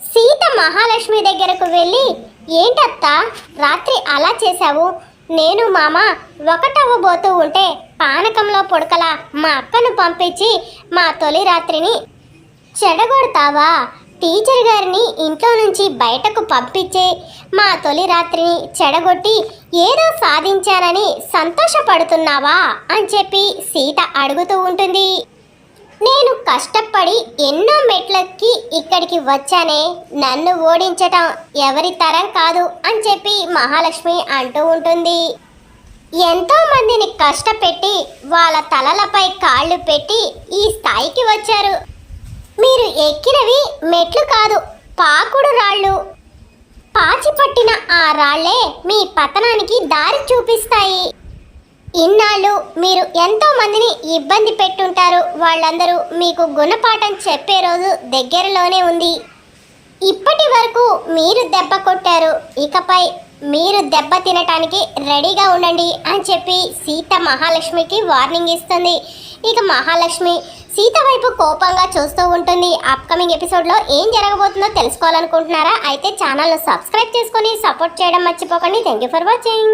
సీత మహాలక్ష్మి దగ్గరకు వెళ్ళి ఏంటత్తా రాత్రి అలా చేశావు? నేను మామ ఒకటవ్వబోతూ ఉంటే పానకంలో పొడకలా మా అక్కను పంపించి మా తొలి రాత్రిని చెడగొడతావా? టీచర్ గారిని ఇంట్లో నుంచి బయటకు పంపించే మా తొలి రాత్రిని చెడగొట్టి ఏదో సాధించానని సంతోషపడుతున్నావా? అని చెప్పి సీత అడుగుతూ ఉంటుంది. నేను కష్టపడి ఎన్నో మెట్లకి ఇక్కడికి వచ్చానే నన్ను ఓడించటం ఎవరి తరం కాదు అని చెప్పి మహాలక్ష్మి అంటూ ఉంటుంది. ఎంతో మందిని కష్టపెట్టి వాళ్ళ తలలపై కాళ్ళు పెట్టి ఈ స్థాయికి వచ్చారు. మీరు ఎక్కినవి మెట్లు కాదు పాకుడు రాళ్ళు. పాచి పట్టిన ఆ రాళ్ళే మీ పతనానికి దారి చూపిస్తాయి. ఇన్నాళ్ళు మీరు ఎంతో మందిని ఇబ్బంది పెట్టుంటారు. వాళ్ళందరూ మీకు గుణపాఠం చెప్పే రోజు దగ్గరలోనే ఉంది. ఇప్పటి వరకు మీరు దెబ్బ కొట్టారు. ఇకపై మీరు దెబ్బ తినటానికి రెడీగా ఉండండి అని చెప్పి సీత మహాలక్ష్మికి వార్నింగ్ ఇస్తుంది. ఇక మహాలక్ష్మి సీత వైపు కోపంగా చూస్తూ ఉంటుంది. అప్కమింగ్ ఎపిసోడ్లో ఏం జరగబోతుందో తెలుసుకోవాలనుకుంటున్నారా? అయితే ఛానల్ను సబ్స్క్రైబ్ చేసుకొని సపోర్ట్ చేయడం మర్చిపోకండి. Thank you for watching